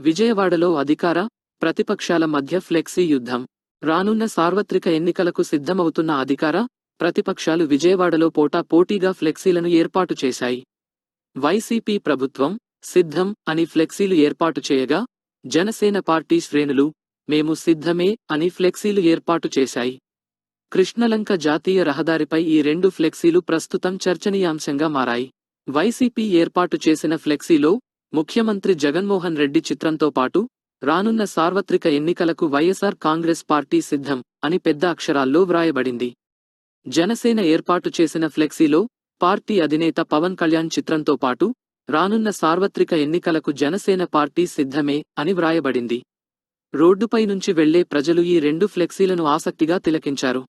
విజయవాడలో అధికార ప్రతిపక్షాల మధ్య ఫ్లెక్సీ యుద్ధం. రానున్న సార్వత్రిక ఎన్నికలకు సిద్ధమవుతున్న అధికార ప్రతిపక్షాలు విజయవాడలో పోటా పోటీగా ఫ్లెక్సీలను ఏర్పాటు చేశాయి. వైసీపీ ప్రభుత్వం సిద్ధం అని ఫ్లెక్సీలు ఏర్పాటు చేయగా జనసేన పార్టీ శ్రేణులు మేము సిద్ధమే అని ఫ్లెక్సీలు ఏర్పాటు చేశాయి. కృష్ణలంక జాతీయ రహదారిపై ఈ రెండు ఫ్లెక్సీలు ప్రస్తుతం చర్చనీయాంశంగా మారాయి. వైసీపీ ఏర్పాటు చేసిన ఫ్లెక్సీలో ముఖ్యమంత్రి జగన్మోహన్ రెడ్డి చిత్రంతో పాటు రానున్న సార్వత్రిక ఎన్నికలకు వైఎస్ఆర్ కాంగ్రెస్ పార్టీ సిద్ధం అని పెద్ద అక్షరాల్లో వ్రాయబడింది. జనసేన ఏర్పాటు చేసిన ఫ్లెక్సీలో పార్టీ అధినేత పవన్ కళ్యాణ్ చిత్రంతో పాటు రానున్న సార్వత్రిక ఎన్నికలకు జనసేన పార్టీ సిద్ధమే అని వ్రాయబడింది. రోడ్డుపై నుంచి వెళ్ళే ప్రజలు ఈ రెండు ఫ్లెక్సీలను ఆసక్తిగా తిలకించారు.